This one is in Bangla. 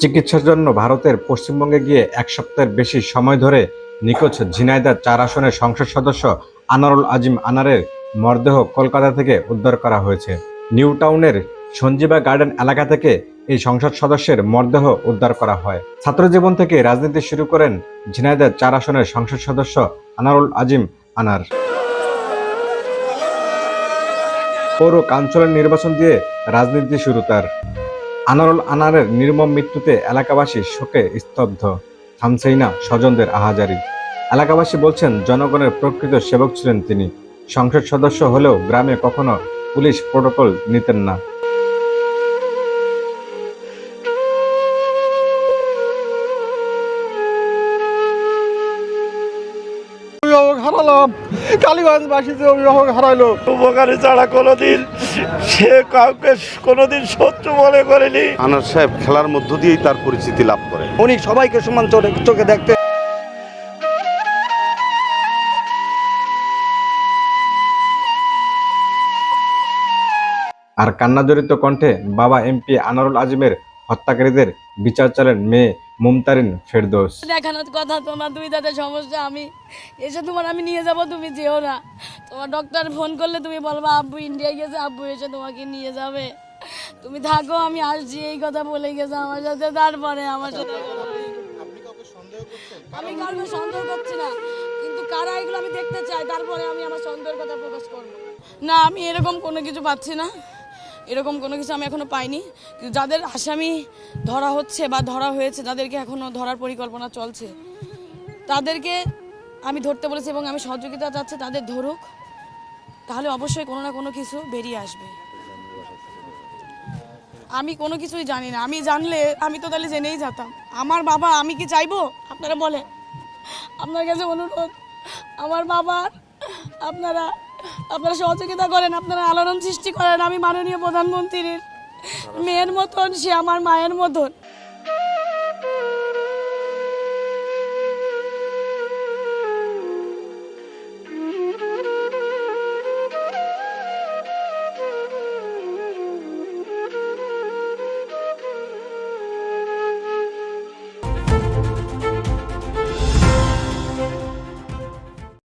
চিকিৎসার জন্য ভারতের পশ্চিমবঙ্গে গিয়ে এক সপ্তাহের বেশি সময় ধরে নিখোঁজ ঝিনাইদার চার আসনের সংসদ সদস্য আনারুল আজিম আনারের মরদেহ কলকাতা থেকে উদ্ধার করা হয়েছে। নিউ টাউনের সঞ্জীবা গার্ডেন এলাকা থেকে এই সংসদ সদস্যের মরদেহ উদ্ধার করা হয়। ছাত্রজীবন থেকে রাজনীতি শুরু করেন ঝিনাইদার চার আসনের সংসদ সদস্য আনারুল আজিম আনার। পৌর কাউন্সিলর নির্বাচন দিয়ে রাজনীতি শুরু তার। আনারুল আনারের নির্মম মৃত্যুতে এলাকাবাসী শোকে স্তব্ধ। থামছেই না স্বজনদের আহাজারি। এলাকাবাসী বলছেন, জনগণের প্রকৃত সেবক ছিলেন তিনি। সংসদ সদস্য হলেও গ্রামে কখনো পুলিশ প্রোটোকল নিতেন না। হারালাম। কালীগঞ্জবাসীতে অভিভাবক হারাইলো। উপকারী ছাড়া কোনোদিন সে কাউকে কোনোদিন শত্রু মনে করেনি। আনার সাহেব খেলার মধ্য দিয়েই তার পরিচিতি লাভ করে। উনি সবাইকে সমান চোখে চোখে দেখতে আর কান্নাজড়িত কণ্ঠে বাবা এমপি আনারুল আজিমের হত্যাকারীদের বিচার চালেন মেয়ে মুমতারিন ফেরদৌস। দেখানোর কথা তোমার দুই দাঁতের সমস্যা আমি এসে তোমার আমি নিয়ে যাব তুমি যেও না। তোমার ডক্টর ফোন করলে তুমি বলবা আব্বু ইন্ডিয়া গেছে আব্বু এসে তোমাকে নিয়ে যাবে। তুমি থাকো আমি আসছি এই কথা বলে গেছে আমার সাথে তারপরে আমার সাথে আমি কাউকে সন্দেহ করছি না কিন্তু কারা এগুলো আমি দেখতে চাই তারপরে আমি আমার সন্দেহের কথা প্রকাশ করব। না আমি এরকম কোনো কিছু পাচ্ছি না। এরকম কোনো কিছু আমি এখনও পাইনি। যাদের আসামি ধরা হচ্ছে বা ধরা হয়েছে, যাদেরকে এখনও ধরার পরিকল্পনা চলছে, তাদেরকে আমি ধরতে বলেছি এবং আমি সহযোগিতা চাচ্ছি তাদের ধরুক, তাহলে অবশ্যই কোনো না কোনো কিছু বেরিয়ে আসবে। আমি কোনো কিছুই জানি না। আমি জানলে, আমি তো তাহলে জেনেই যেতাম। আমার বাবা, আমি কি চাইব? আপনারা বলে আপনার কাছে অনুরোধ, আমার বাবার, আপনারা আপনারা সহযোগিতা করেন, আপনারা আলোড়ন সৃষ্টি করেন, আমি মাননীয় প্রধানমন্ত্রীর মেয়ের মতন, সে আমার মায়ের মতন।